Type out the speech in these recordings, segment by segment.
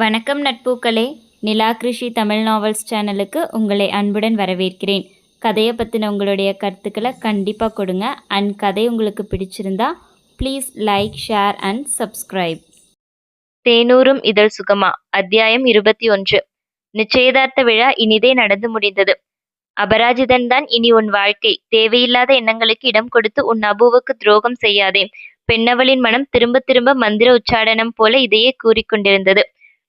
வணக்கம் நட்பூக்களே. நிலா கிருஷி தமிழ் நாவல்ஸ் சேனலுக்கு உங்களை அன்புடன் வரவேற்கிறேன். கதையை பற்றின உங்களுடைய கருத்துக்களை கண்டிப்பாக கொடுங்க. அண்ட் கதை உங்களுக்கு பிடிச்சிருந்தா please like share and subscribe தேனூரும் இதழ் சுகமா அத்தியாயம் இருபத்தி ஒன்று. நிச்சயதார்த்த விழா இனிதே நடந்து முடிந்தது. அபராஜிதன் தான் இனி உன் வாழ்க்கை. தேவையில்லாத எண்ணங்களுக்கு இடம் கொடுத்து உன் அபுவுக்கு துரோகம் செய்யாதே. பெண்ணவளின் மனம் திரும்ப திரும்ப மந்திர உச்சாடனம் போல இதையே கூறிக்கொண்டிருந்தது.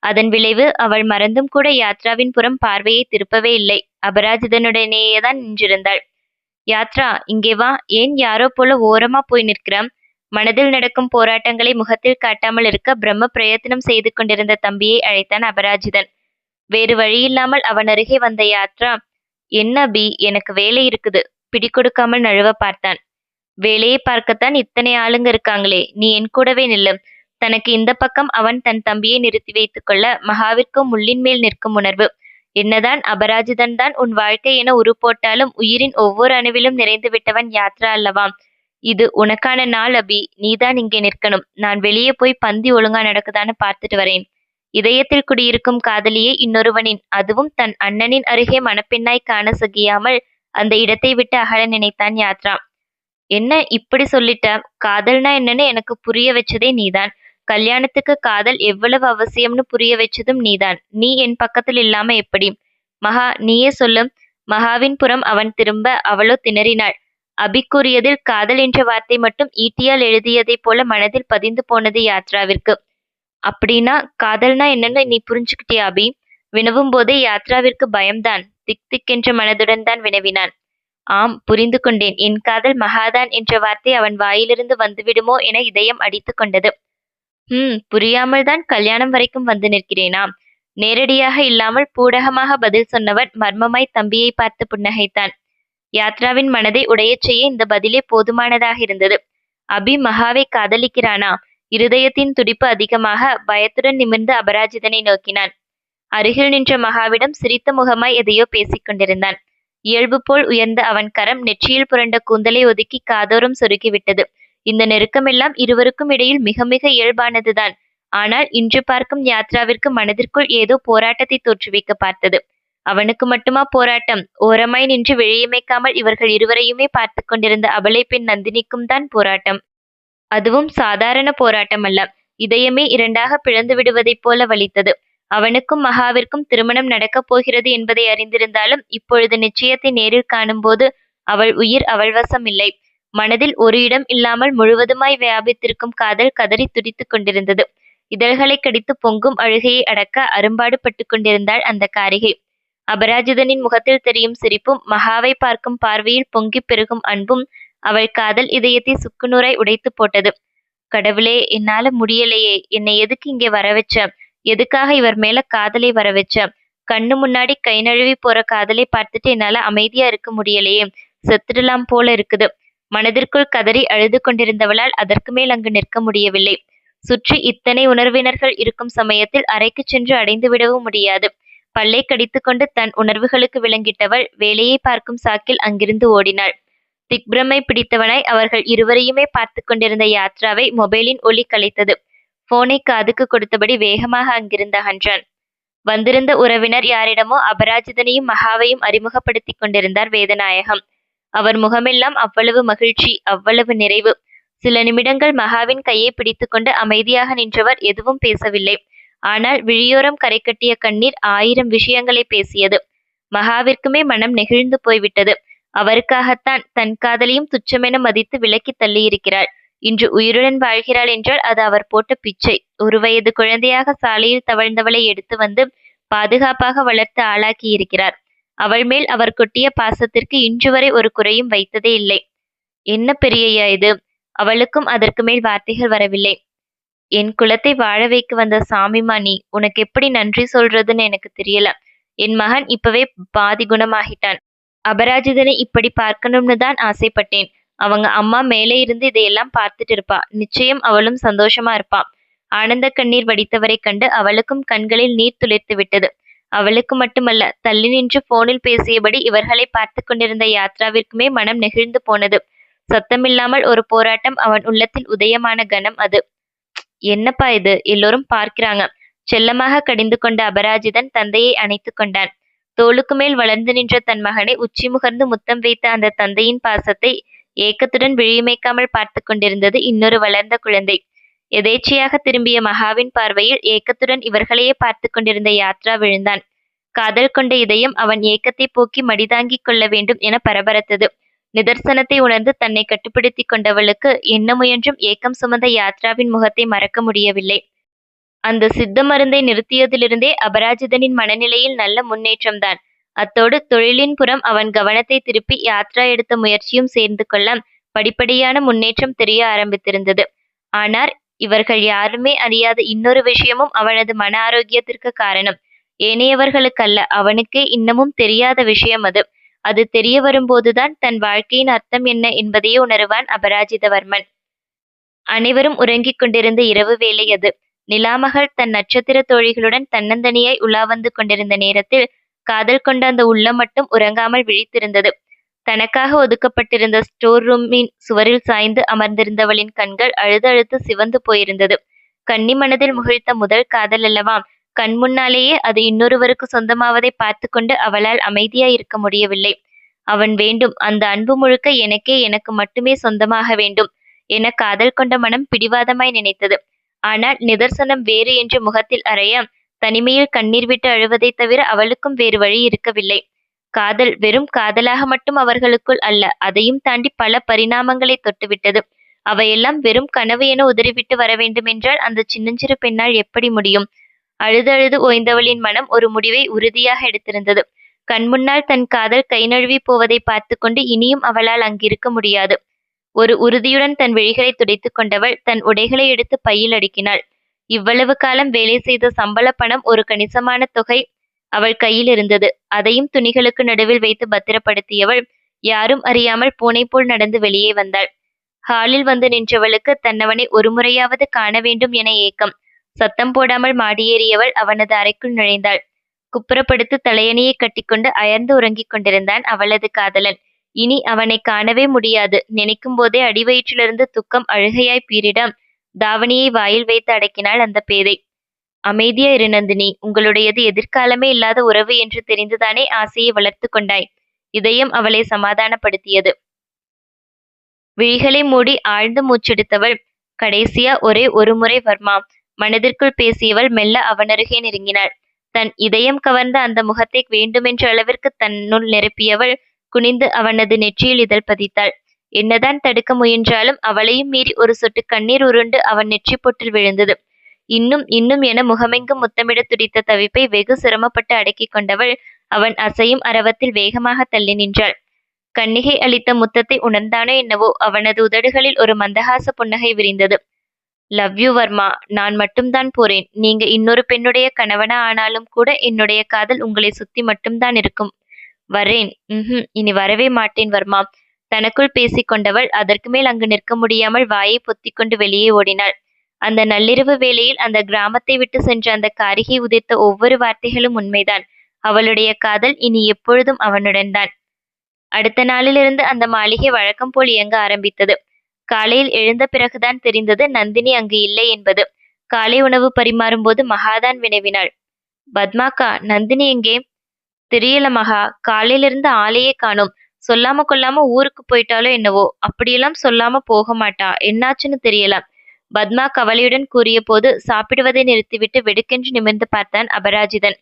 அதன் விளைவு அவள் மறந்தும் கூட யாத்ராவின் புறம் பார்வையை திருப்பவே இல்லை. அபராஜிதனுடனேயே தான் நின்றிருந்தாள். யாத்ரா இங்கே வா. ஏன் யாரோ போல ஓரமா போய் நிற்கிறான் மனதில் நடக்கும் போராட்டங்களை முகத்தில் காட்டாமல் இருக்க பிரம்ம பிரயத்தனம் செய்து கொண்டிருந்த தம்பியை அழைத்தான் அபராஜிதன். வேறு வழியில்லாமல் அவன் அருகே வந்த யாத்ரா என்ன அபி? எனக்கு வேலை இருக்குது. பிடி கொடுக்காமல் நழுவ பார்த்தான். வேலையை பார்க்கத்தான் இத்தனை ஆளுங்க இருக்காங்களே. நீ என் கூடவே நில்லு. தனக்கு இந்த பக்கம் அவன் தன் தம்பியை நிறுத்தி வைத்துக் கொள்ள மகாவிற்கும் முள்ளின் மேல் நிற்கும் உணர்வு. என்னதான் அபராஜிதன் தான் உன் வாழ்க்கை என உரு போட்டாலும் உயிரின் ஒவ்வொரு அணுவிலும் நிறைந்து விட்டவன் யாத்ரா அல்லவாம் இது உனக்கான நாள் அபி. நீதான் இங்கே நிற்கணும். நான் வெளியே போய் பந்தி ஒழுங்கா நடக்குதான்னு பார்த்துட்டு வரேன். இதயத்தில் குடியிருக்கும் காதலியை இன்னொருவனின். அதுவும் தன் அண்ணனின் அருகே மணப்பெண்ணாய் காண சகியாமல் அந்த இடத்தை விட்டு அகல நினைத்தான் யாத்ரா. என்ன இப்படி சொல்லிட்ட? காதல்னா என்னன்னு எனக்கு புரிய வச்சதே நீதான். கல்யாணத்துக்கு காதல் எவ்வளவு அவசியம்னு புரிய வச்சதும் நீதான். நீ என் பக்கத்தில் இல்லாம எப்படி? மகா நீயே சொல்லு மகாவின் புறம் அவன் திரும்ப அவளோ திணறினாள். அபி கூறியதில் காதல் என்ற வார்த்தை மட்டும் ஈட்டியால் எழுதியதைப் போல மனதில் பதிந்து போனது யாத்ராவிற்கு. அப்படின்னா காதல்னா என்னன்னு நீ புரிஞ்சுக்கிட்டியா அபி? வினவும் போதே யாத்ராவிற்கு பயம்தான். திக் திக் என்ற மனதுடன் தான் வினவினான். ஆம் புரிந்து கொண்டேன். என் காதல் மகாதான் என்ற வார்த்தை அவன் வாயிலிருந்து வந்துவிடுமோ என இதயம் அடித்து கொண்டது. ஹம் புரியாமல் தான் கல்யாணம் வரைக்கும் வந்து நிற்கிறேனா? நேரடியாக இல்லாமல் பூடகமாக பதில் சொன்னவன் மர்மமாய் தம்பியை பார்த்து புன்னகைத்தான். யாத்ராவின் மனதை உடையச் செய்ய இந்த பதிலே போதுமானதாக இருந்தது. அபி மகாவை காதலிக்கிறானா? இருதயத்தின் துடிப்பு அதிகமாக பயத்துடன் நிமிர்ந்து அபராஜிதனை நோக்கினான். அருகில் நின்ற மகாவிடம் சிரித்த முகமாய் எதையோ பேசிக் கொண்டிருந்தான். இயல்பு போல் உயர்ந்த அவன் கரம் நெற்றியில் புரண்ட கூந்தலை ஒதுக்கி காதோரம் சொருகிவிட்டது. இந்த நெருக்கமெல்லாம் இருவருக்கும் இடையில் மிக மிக இயல்பானதுதான். ஆனால் இன்று பார்க்கும் யாத்ராவிற்கு மனதிற்குள் ஏதோ போராட்டத்தை தோற்றுவிக்க பார்த்தது. அவனுக்கு மட்டுமா போராட்டம்? ஓரமாய் நின்று வெளியமைக்காமல் இவர்கள் இருவரையுமே பார்த்து கொண்டிருந்த அபலை பெண் நந்தினிக்கும் தான் போராட்டம். அதுவும் சாதாரண போராட்டம் அல்ல இதயமே இரண்டாக பிளந்து விடுவதைப் போல வலித்தது. அவனுக்கும் மகாவிற்கும் திருமணம் நடக்கப் போகிறது என்பதை அறிந்திருந்தாலும் இப்பொழுது நிச்சயத்தை நேரில் காணும்போது அவள் உயிர் அவள் வசம் இல்லை. மனதில் ஒரு இடம் இல்லாமல் முழுவதுமாய் வியாபித்திருக்கும் காதல் கதறி துடித்துக் கொண்டிருந்தது. இதழ்களை கடித்து பொங்கும் அழுகையை அடக்க அரும்பாடு பட்டு கொண்டிருந்தாள் அந்த காரிகை. அபராஜிதனின் முகத்தில் தெரியும் சிரிப்பும் மகாவை பார்க்கும் பார்வையில் பொங்கிப் பெருகும் அன்பும் அவள் காதல் இதயத்தை சுக்குநூறாய் உடைத்து போட்டது. கடவுளே என்னால முடியலையே. என்னை எதுக்கு இங்கே வர வச்ச? எதுக்காக இவர் மேல காதலை வர வச்ச? கண்ணு முன்னாடி கை நழுவி போற காதலை பார்த்துட்டு என்னால அமைதியா இருக்க முடியலையே. செத்துடலாம் போல இருக்குது. மனதிற்குள் கதறி அழுது கொண்டிருந்தவளால் அதற்கு மேல் அங்கு நிற்க முடியவில்லை. சுற்றி இத்தனை உணர்வினர்கள் இருக்கும் சமயத்தில் அறைக்கு சென்று அடைந்து விடவும் முடியாது. பல்லை கடித்துக்கொண்டு தன் உணர்வுகளுக்கு விளங்கிட்டவள் வேலையை பார்க்கும் சாக்கில் அங்கிருந்து ஓடினாள். திக்பிரமை பிடித்தவனாய் அவர்கள் இருவரையுமே பார்த்து கொண்டிருந்த யாத்ராவை மொபைலின் ஒலி கலைத்தது. போனை காதுக்கு கொடுத்தபடி வேகமாக அங்கிருந்து அகன்றான் வந்திருந்த உறவினர் யாரிடமோ அபராஜிதனையும் மகாவையும் அறிமுகப்படுத்திக் கொண்டிருந்தார் வேதநாயகம். அவர் முகமெல்லாம் அவ்வளவு மகிழ்ச்சி அவ்வளவு நிறைவு. சில நிமிடங்கள் மகாவின் கையை பிடித்துக்கொண்டு அமைதியாக நின்றவர் எதுவும் பேசவில்லை. ஆனால் விழியோரம் கரை கட்டிய கண்ணீர் ஆயிரம் விஷயங்களை பேசியது. மகாவிற்குமே மனம் நெகிழ்ந்து போய்விட்டது. அவருக்காகத்தான் தன் காதலையும் துச்சமென மதித்து விலக்கி தள்ளியிருக்கிறாள். இன்று உயிருடன் வாழ்கிறாள் என்றால் அது அவர் போட்ட பிச்சை. ஒரு வயது குழந்தையாக சாலையில் தவழ்ந்தவளை எடுத்து வந்து பாதுகாப்பாக வளர்த்து ஆளாக்கியிருக்கிறார். அவள் மேல் அவர் கொட்டிய பாசத்திற்கு இன்று வரை ஒரு குறையும் வைத்ததே இல்லை. என்ன பெரியய்யா இது? அவளுக்கும் அதற்கு மேல் வார்த்தைகள் வரவில்லை. என் குலத்தை வாழ வைக்க வந்த சாமிமா நீ உனக்கு எப்படி நன்றி சொல்றதுன்னு எனக்கு தெரியல. என் மகன் இப்பவே பாதி குணமாகிட்டான். அபராஜிதனை இப்படி பார்க்கணும்னு தான் ஆசைப்பட்டேன். அவங்க அம்மா மேலே இருந்து இதையெல்லாம் பார்த்துட்டு இருப்பா. நிச்சயம் அவளும் சந்தோஷமா இருப்பா. ஆனந்த கண்ணீர் வடித்தவரை கண்டு அவளுக்கும் கண்களில் நீர் துளிர்த்து விட்டது. அவளுக்கு மட்டுமல்ல தள்ளி நின்று போனில் பேசியபடி இவர்களை பார்த்து கொண்டிருந்த யாத்ராவிற்குமே மனம் நெகிழ்ந்து போனது. சத்தமில்லாமல் ஒரு போராட்டம் அவன் உள்ளத்தில் உதயமான கணம் அது. என்னப்பா இது? எல்லோரும் பார்க்கிறாங்க. செல்லமாக கடிந்து கொண்ட அபராஜிதன் தந்தையை அணைத்துக் கொண்டான். தோளுக்கு மேல் வளர்ந்து நின்ற தன் மகனை உச்சி முகர்ந்து முத்தம் வைத்த அந்த தந்தையின் பாசத்தை ஏக்கத்துடன் விழியமைக்காமல் பார்த்து கொண்டிருந்தது இன்னொரு வளர்ந்த குழந்தை. எதேச்சையாக திரும்பிய மகாவின் பார்வையில் ஏக்கத்துடன் இவர்களையே பார்த்து கொண்டிருந்த யாத்ரா விழுந்தான். காதல் கொண்ட இதயம் அவன் ஏக்கத்தை போக்கி மடிதாங்கிக் கொள்ள வேண்டும் என பரபரத்தது. நிதர்சனத்தை உணர்ந்து தன்னை கட்டுப்படுத்திக் கொண்டவளுக்கு என்ன முயன்றும் ஏக்கம் சுமந்த யாத்ராவின் முகத்தை மறக்க முடியவில்லை. அந்த சித்த மருந்தை நிறுத்தியதிலிருந்தே அபராஜிதனின் மனநிலையில் நல்ல முன்னேற்றம்தான். அத்தோடு தொழிலின் புறம் அவன் கவனத்தை திருப்பி யாத்ரா எடுத்த முயற்சியும் சேர்ந்து கொள்ள படிப்படியான முன்னேற்றம் தெரிய ஆரம்பித்திருந்தது. ஆனால் இவர்கள் யாருமே அறியாத இன்னொரு விஷயமும் அவனது மன ஆரோக்கியத்திற்கு காரணம். ஏனையவர்களுக்கல்ல அவனுக்கே இன்னமும் தெரியாத விஷயம் அது. அது தெரிய வரும்போதுதான் தன் வாழ்க்கையின் அர்த்தம் என்ன என்பதையே உணருவான் அபராஜிதவர்மன். அனைவரும் உறங்கிக் கொண்டிருந்த இரவு வேளை அது. நிலாமகள் தன் நட்சத்திர தோழிகளுடன் தன்னந்தனியாய் உலா வந்து கொண்டிருந்த நேரத்தில் காதல் கொண்ட அந்த உள்ளம் மட்டும் உறங்காமல் விழித்திருந்தது. தனக்காக ஒதுக்கப்பட்டிருந்த ஸ்டோர் ரூமின் சுவரில் சாய்ந்து அமர்ந்திருந்தவளின் கண்கள் அழுது சிவந்து போயிருந்தது. கன்னி மனதில் முகிழ்த்த முதல் காதல் அல்லவா? கண் முன்னாலேயே அது இன்னொருவருக்கு சொந்தமாவதை பார்த்து கொண்டு அவளால் அமைதியாய் இருக்க முடியவில்லை. அவன் வேண்டும். அந்த அன்பு முழுக்க எனக்கே எனக்கு மட்டுமே சொந்தமாக வேண்டும் என காதல் கொண்ட மனம் பிடிவாதமாய் நினைத்தது. ஆனால் நிதர்சனம் வேறு என்று முகத்தில் அறைய தனிமையில் கண்ணீர் விட்டு அழுவதைத் தவிர அவளுக்கும் வேறு வழி இருக்கவில்லை. காதல் வெறும் காதலாக மட்டும் அவர்களுக்குள் அல்ல அதையும் தாண்டி பல பரிணாமங்களை தொட்டுவிட்டது. அவையெல்லாம் வெறும் கனவு என உதறிவிட்டு வர வேண்டுமென்றால் அந்த சின்னஞ்சிறு பெண்ணால் எப்படி முடியும்? அழுதழுது ஓய்ந்தவளின் மனம் ஒரு முடிவை உறுதியாக எடுத்திருந்தது. கண்முன்னால் தன் காதல் கை நழுவி போவதை பார்த்து கொண்டு இனியும் அவளால் அங்கிருக்க முடியாது. ஒரு உறுதியுடன் தன் விழிகளை துடைத்துக் கொண்டவள் தன் உடைகளை எடுத்து பையில் அடுக்கினாள். இவ்வளவு காலம் வேலை செய்த சம்பள பணம் ஒரு கணிசமான தொகை அவள் கையில் இருந்தது. அதையும் துணிகளுக்கு நடுவில் வைத்து பத்திரப்படுத்தியவள் யாரும் அறியாமல் பூனை போல் நடந்து வெளியே வந்தாள். ஹாலில் வந்து நின்றவளுக்கு தன்னவனை ஒரு முறையாவது காண வேண்டும் என ஏக்கம். சத்தம் போடாமல் மாடியேறியவள் அவனது அறைக்குள் நுழைந்தாள். குப்புறப்படுத்து தலையணியை கட்டிக்கொண்டு அயர்ந்து உறங்கிக் கொண்டிருந்தான் அவளது காதலன். இனி அவனை காணவே முடியாது. நினைக்கும் போதே அடிவயிற்றிலிருந்து துக்கம் அழுகையாய் பீரிட தாவணியை வாயில் வைத்து அடக்கினாள் அந்த பேதை. அமைதியா இரு நந்தினி. உங்களுடையது எதிர்காலமே இல்லாத உறவு என்று தெரிந்துதானே ஆசையை வளர்த்து கொண்டாய். இதயம் அவளை சமாதானப்படுத்தியது. விழிகளை மூடி ஆழ்ந்து மூச்செடுத்தவள் கடைசியா ஒரே ஒரு முறை வர்மா. மனதிற்குள் பேசியவள் மெல்ல அவனருகே நெருங்கினாள். தன் இதயம் கவர்ந்த அந்த முகத்தை வேண்டுமென்ற அளவிற்கு தன்னுள் நிரப்பியவள் குனிந்து அவனது நெற்றியில் இதழ் பதித்தாள். என்னதான் தடுக்க முயன்றாலும் அவளையும் மீறி ஒரு சொட்டு கண்ணீர் உருண்டு அவன் நெற்றி பொட்டில் விழுந்தது. இன்னும் இன்னும் என முகமெங்கும் முத்தமிட துடித்த தவிப்பை வெகு சிரமப்பட்டு அடக்கிக் கொண்டவள் அவன் அசையும் அரவத்தில் வேகமாக தள்ளி நின்றாள். கன்னிகை அளித்த முத்தத்தை உணர்ந்தானோ என்னவோ அவனது உதடுகளில் ஒரு மந்தகாச புன்னகை விரிந்தது. Love you Varma. நான் மட்டும்தான் போறேன். நீங்க இன்னொரு பெண்ணுடைய கணவனா ஆனாலும் கூட என்னுடைய காதல் உங்களை சுத்தி மட்டும்தான் இருக்கும். வரேன். ம் இனி வரவே மாட்டேன் வர்மா. தனக்குள் பேசிக்கொண்டவள் அதற்கு மேல் அங்கு நிற்க முடியாமல் வாயை பொத்திக்கொண்டு வெளியே ஓடினாள். அந்த நள்ளிரவு வேளையில் அந்த கிராமத்தை விட்டு சென்ற அந்த காரிகை உதிர்த்த ஒவ்வொரு வார்த்தைகளும் உண்மைதான். அவளுடைய காதல் இனி எப்பொழுதும் அவனுடன் தான். அடுத்த நாளிலிருந்து அந்த மாளிகை வழக்கம் போல் இயங்க ஆரம்பித்தது. காலையில் எழுந்த பிறகுதான் தெரிந்தது நந்தினி அங்கு இல்லை என்பது. காலை உணவு பரிமாறும் போது மகாதான் வினவினாள். பத்மாக்கா நந்தினி எங்கே? தெரியல மகா காலையிலிருந்து ஆளையே காணோம். சொல்லாம கொள்ளாம ஊருக்கு போயிட்டாலோ என்னவோ? அப்படியெல்லாம் சொல்லாம போக மாட்டா. என்னாச்சுன்னு தெரியல பத்மா கவலையுடன் கூறிய போது சாப்பிடுவதை நிறுத்திவிட்டு வெடுக்கென்று நிமிர்ந்து பார்த்தான் அபராஜிதன்.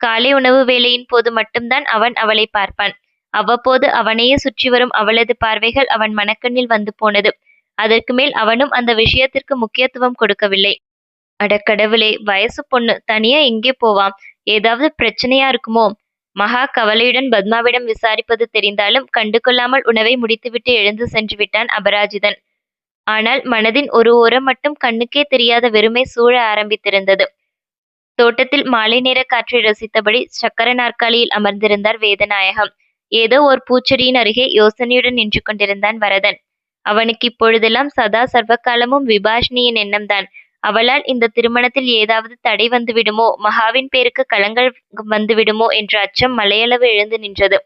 காலை உணவு வேளையின் போது மட்டும்தான் அவன் அவளை பார்ப்பான். அவ்வப்போது அவனையே சுற்றி வரும் அவளது பார்வைகள் அவன் மனக்கண்ணில் வந்து போனது. அதற்கு மேல் அவனும் அந்த விஷயத்திற்கு முக்கியத்துவம் கொடுக்கவில்லை. அடக்கடவுளே வயசு பொண்ணு தனியா எங்கே போவாம்? ஏதாவது பிரச்சனையா இருக்குமோ? மகா கவலையுடன் பத்மாவிடம் விசாரிப்பது தெரிந்தாலும் கண்டுகொள்ளாமல் உணவை முடித்துவிட்டு எழுந்து சென்று விட்டான் அபராஜிதன். ஆனால் மனதின் ஒரு ஓரம் மட்டும் கண்ணுக்கே தெரியாத வெறுமை சூழ ஆரம்பித்திருந்தது. தோட்டத்தில் மாலை நேர காற்றை ரசித்தபடி சக்கர நாற்காலியில் அமர்ந்திருந்தார் வேதநாயகம். ஏதோ ஒரு பூச்செடியின் அருகே யோசனையுடன் நின்று கொண்டிருந்தான் வரதன். அவனுக்கு இப்பொழுதெல்லாம் சதா சர்வகாலமும் விபாஷினியின் எண்ணம்தான். அவளால் இந்த திருமணத்தில் ஏதாவது தடை வந்து விடுமோ மகாவின் பேருக்கு களங்கள் வந்துவிடுமோ? என்ற அச்சம் மலையளவு எழுந்து நின்றது.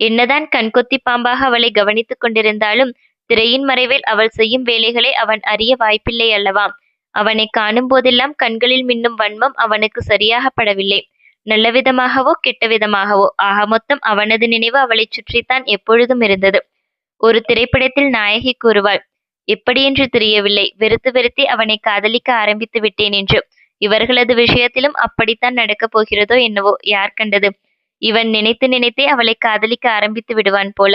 என்னதான் கண்கொத்தி பாம்பாக அவளை கவனித்துக் கொண்டிருந்தாலும் திரையின் மறைவில் அவள் செய்யும் வேலைகளை அவன் அறிய வாய்ப்பில்லை அல்லவா? அவனை காணும் போதெல்லாம் கண்களில் மின்னும் வன்மம் அவனுக்கு சரியாக படவில்லை நல்ல விதமாகவோ கெட்ட விதமாகவோ ஆக மொத்தம் அவனது நினைவு அவளை சுற்றித்தான் எப்பொழுதும் இருந்தது. ஒரு திரைப்படத்தில் நாயகி கூறுவாள் எப்படியென்று தெரியவில்லை. வெறுத்து வெறுத்தி அவனை காதலிக்க ஆரம்பித்து விட்டேன் என்று. இவர்களது விஷயத்திலும் அப்படித்தான் நடக்கப் போகிறதோ என்னவோ யார் கண்டது? இவன் நினைத்து நினைத்தே அவளை காதலிக்க ஆரம்பித்து விடுவான் போல.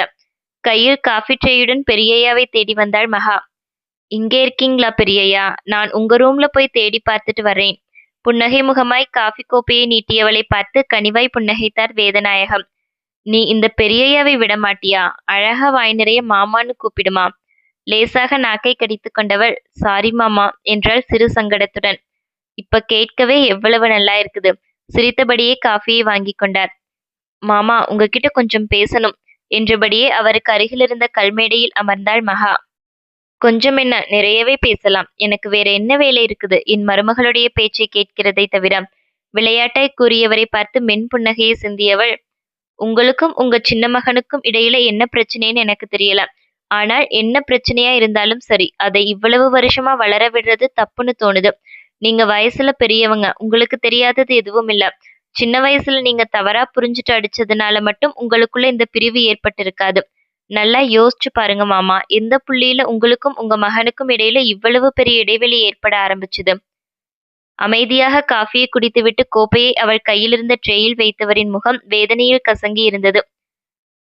கையில் காஃபி ட்ரேயுடன் பெரியய்யாவை தேடி வந்தாள் மகா. இங்கே இருக்கீங்களா பெரியய்யா? நான் உங்க ரூம்ல போய் தேடி பார்த்துட்டு வர்றேன். புன்னகை முகமாய் காஃபி கோப்பையை நீட்டியவளை பார்த்து கனிவாய் புன்னகைத்தார் வேதநாயகம். நீ இந்த பெரியய்யாவை விடமாட்டியா அழகா வாய் நிறைய மாமான்னு கூப்பிடுமா? லேசாக நாக்கை கடித்து கொண்டவள் சாரி மாமா என்றாள் சிறு சங்கடத்துடன். இப்ப கேட்கவே எவ்வளவு நல்லா இருக்குது. சிரித்தபடியே காஃபியை வாங்கி கொண்டார். மாமா உங்ககிட்ட கொஞ்சம் பேசணும். என்றபடியே அவருக்கு அருகிலிருந்த கல்மேடையில் அமர்ந்தாள் மகா. கொஞ்சம் என்ன நிறையவே பேசலாம். எனக்கு வேற என்ன வேலை இருக்குது? என் மருமகளுடைய பேச்சை கேட்கிறதை தவிர விளையாட்டாய் கூறியவரை பார்த்து மென் புன்னகையை சிந்தியவள் உங்களுக்கும் உங்க சின்ன மகனுக்கும் இடையில என்ன பிரச்சனைன்னு எனக்கு தெரியல. ஆனால் என்ன பிரச்சனையா இருந்தாலும் சரி அதை இவ்வளவு வருஷமா வளர விடுறது தப்புன்னு தோணுது. நீங்க வயசுல பெரியவங்க உங்களுக்கு தெரியாதது எதுவும் இல்ல. சின்ன வயசுல நீங்க தவறா புரிஞ்சுட்டு அடிச்சதுனால மட்டும் உங்களுக்குள்ள இந்த பிரிவு ஏற்பட்டிருக்காது. நல்லா யோசிச்சு பாருங்க மாமா. எந்த புள்ளியில உங்களுக்கும் உங்க மகனுக்கும் இடையில இவ்வளவு பெரிய இடைவெளி ஏற்பட ஆரம்பிச்சது? அமைதியாக காஃபியை குடித்துவிட்டு கோப்பையை அவள் கையிலிருந்த ட்ரேயில் வைத்தவரின் முகம் வேதனையில் கசங்கி இருந்தது.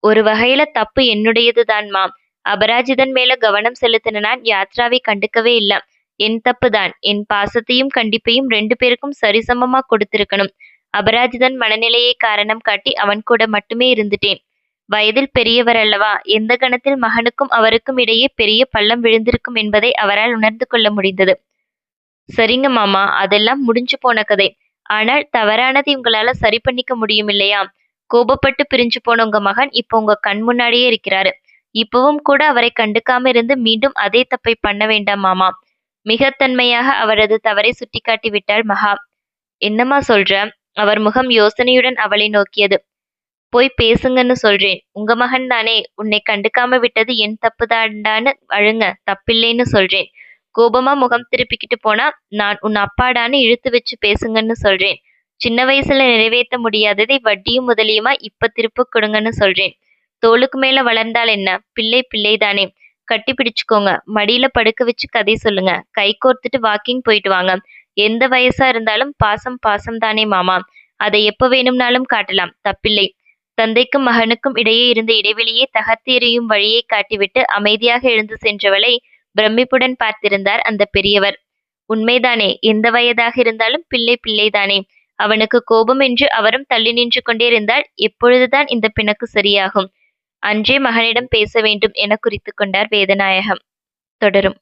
ஒரு வகையில தப்பு என்னுடையதுதான் மாம். அபராஜிதன் மேல கவனம் செலுத்தின நான் யாத்ராவை கண்டுக்கவே இல்ல. என் தப்பு தான். என் பாசத்தையும் கண்டிப்பையும் ரெண்டு பேருக்கும் சரிசமமா கொடுத்திருக்கணும். அபராஜிதன் மனநிலையை காரணம் காட்டி அவன் கூட மட்டுமே இருந்துட்டேன். வயதில் பெரியவர் அல்லவா எந்த கணத்தில் மகனுக்கும் அவருக்கும் இடையே பெரிய பள்ளம் விழுந்திருக்கும் என்பதை அவரால் உணர்ந்து கொள்ள முடிந்தது. சரிங்க மாமா அதெல்லாம் முடிஞ்சு போன கதை. ஆனால் தவறானதை உங்களால சரி பண்ணிக்க முடியும் இல்லையா கோபப்பட்டு பிரிஞ்சு போன உங்க மகன் இப்போ உங்க கண் முன்னாடியே இருக்கிறாரு. இப்பவும் கூட அவரை கண்டுக்காம இருந்து மீண்டும் அதே தப்பை பண்ண வேண்டாம் மாமா. மிகத்தன்மையாக அவரது தவறை சுட்டிக்காட்டி விட்டாள் மகா. என்னம்மா சொல்ற? அவர் முகம் யோசனையுடன் அவளை நோக்கியது. போய் பேசுங்கன்னு சொல்றேன். உங்க மகன் தானே. உன்னை கண்டுக்காம விட்டது என் தப்பு தாண்டான்னு அழுங்க. தப்பில்லைன்னு சொல்றேன். கோபமா முகம் திருப்பிக்கிட்டு போனா நான் உன் அப்பாடான்னு இழுத்து வச்சு பேசுங்கன்னு சொல்றேன். சின்ன வயசுல நிறைவேற்ற முடியாததை வட்டியும் முதலியுமா இப்ப திருப்பு கொடுங்கன்னு சொல்றேன். தோளுக்கு மேல வளர்ந்தால் என்ன? பிள்ளை பிள்ளைதானே. கட்டி பிடிச்சுக்கோங்க. மடியில படுக்க வச்சு கதை சொல்லுங்க. கை கோர்த்துட்டு வாக்கிங் போயிட்டு வாங்க. எந்த வயசா இருந்தாலும் பாசம் பாசம் தானே மாமா. அதை எப்ப வேணும்னாலும் காட்டலாம். தப்பில்லை. தந்தைக்கும் மகனுக்கும் இடையே இருந்த இடைவெளியை தகர்த்தெறியும் வழியை காட்டிவிட்டு அமைதியாக எழுந்து சென்றவளை பிரமிப்புடன் பார்த்திருந்தார் அந்த பெரியவர். உண்மைதானே. எந்த வயதாக இருந்தாலும் பிள்ளை பிள்ளைதானே. அவனுக்கு கோபம் என்று அவரும் தள்ளி நின்று கொண்டிருந்தால் எப்பொழுதுதான் இந்த பிணக்கு சரியாகும். அன்றே மகனிடம் பேச வேண்டும் என குறித்து கொண்டார் வேதநாயகம். தொடரும்.